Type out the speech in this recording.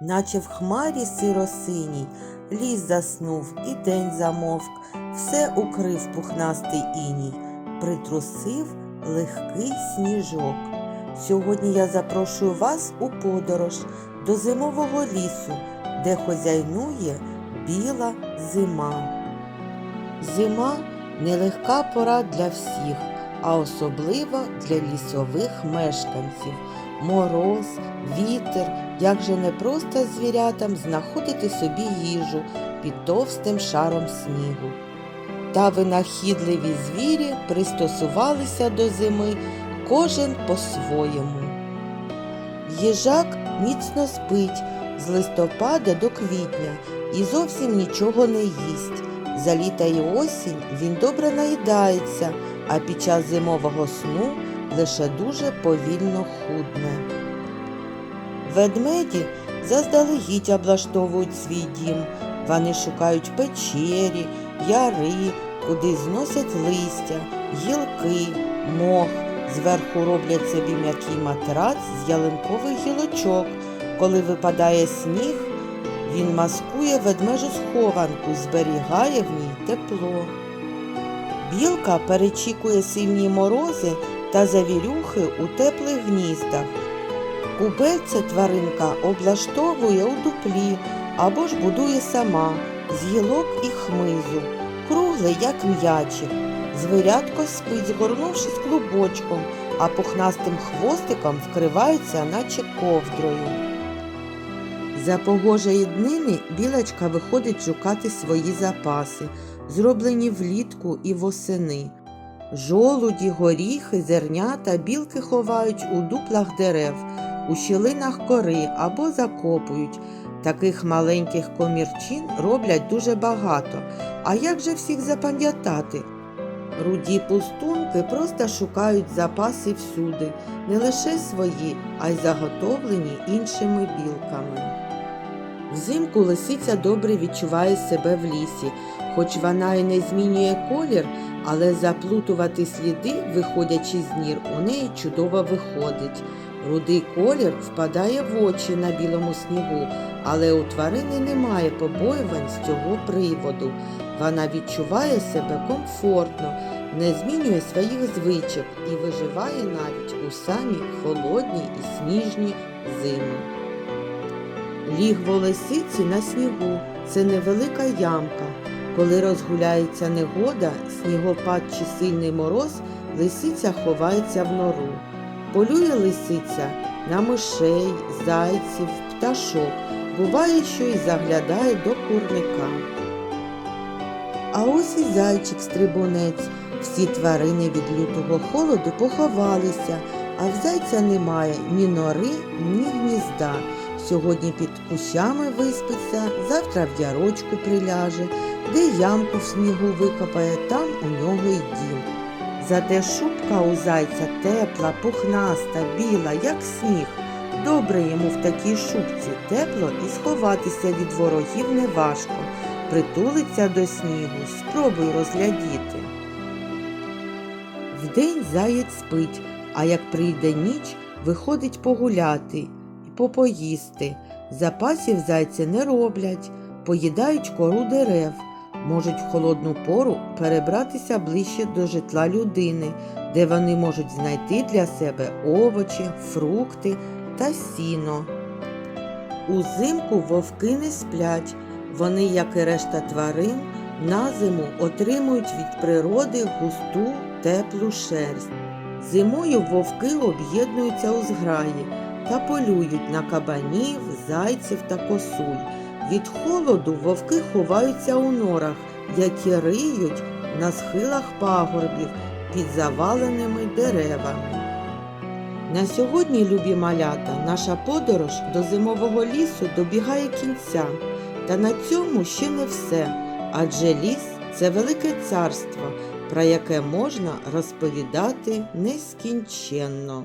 наче в хмарі сиросиній, ліс заснув і день замовк, все укрив пухнастий іній, притрусив легкий сніжок. Сьогодні я запрошую вас у подорож до зимового лісу, де хозяйнує біла зима. Зима нелегка пора для всіх, а особливо для лісових мешканців. Мороз, вітер, як же не просто звірятам знаходити собі їжу під товстим шаром снігу. Та винахідливі звірі пристосувалися до зими кожен по-своєму. Їжак міцно спить з листопада до квітня і зовсім нічого не їсть. За літа і осінь він добре наїдається, а під час зимового сну лише дуже повільно худне. Ведмеді заздалегідь облаштовують свій дім. Вони шукають печері, яри, куди зносять листя, гілки, мох. Зверху роблять собі м'який матрац з ялинкових гілочок. Коли випадає сніг, він маскує ведмежу схованку, зберігає в ній тепло. Білка перечікує сильні морози та завірюхи у теплих гніздах. Кубельце тваринка облаштовує у дуплі або ж будує сама з гілок і хмизу, кругле, як м'ячик. Звірятко спить, згорнувшись клубочком, а пухнастим хвостиком вкривається, наче ковдрою. За погожої днини білочка виходить шукати свої запаси, зроблені влітку і восени. Жолуді, горіхи, зернята білки ховають у дуплах дерев, у щілинах кори або закопують. Таких маленьких комірчин роблять дуже багато. А як же всіх запам'ятати? Руді пустунки просто шукають запаси всюди, не лише свої, а й заготовлені іншими білками. Взимку лисиця добре відчуває себе в лісі, хоч вона і не змінює колір, але заплутувати сліди, виходячи з нір, у неї чудово виходить. Рудий колір впадає в очі на білому снігу, але у тварини немає побоювань з цього приводу. Вона відчуває себе комфортно, не змінює своїх звичок і виживає навіть у самі холодні і сніжні зими. Лігво лисиці на снігу це невелика ямка. Коли розгуляється негода, снігопад чи сильний мороз, лисиця ховається в нору. Полює лисиця на мишей, зайців, пташок. Буває, що й заглядає до курника. А ось і зайчик-стрибунець. Всі тварини від лютого холоду поховалися, а в зайця немає ні нори, ні гнізда. Сьогодні під кущами виспиться, завтра в ярочку приляже, де ямку в снігу викопає, там у нього й дім. Зате шубка у зайця тепла, пухнаста, біла, як сніг. Добре йому в такій шубці тепло і сховатися від ворогів неважко. Притулиться до снігу, спробуй розглядіти. Вдень заєць спить, а як прийде ніч, виходить погуляти і попоїсти. Запасів зайці не роблять, поїдають кору дерев, можуть в холодну пору перебратися ближче до житла людини, де вони можуть знайти для себе овочі, фрукти та сіно. Узимку вовки не сплять. Вони, як і решта тварин, на зиму отримують від природи густу теплу шерсть. Зимою вовки об'єднуються у зграї та полюють на кабанів, зайців та косуль. Від холоду вовки ховаються у норах, які риють на схилах пагорбів під заваленими деревами. На сьогодні, любі малята, наша подорож до зимового лісу добігає кінця. Та на цьому ще не все, адже ліс це велике царство, про яке можна розповідати нескінченно.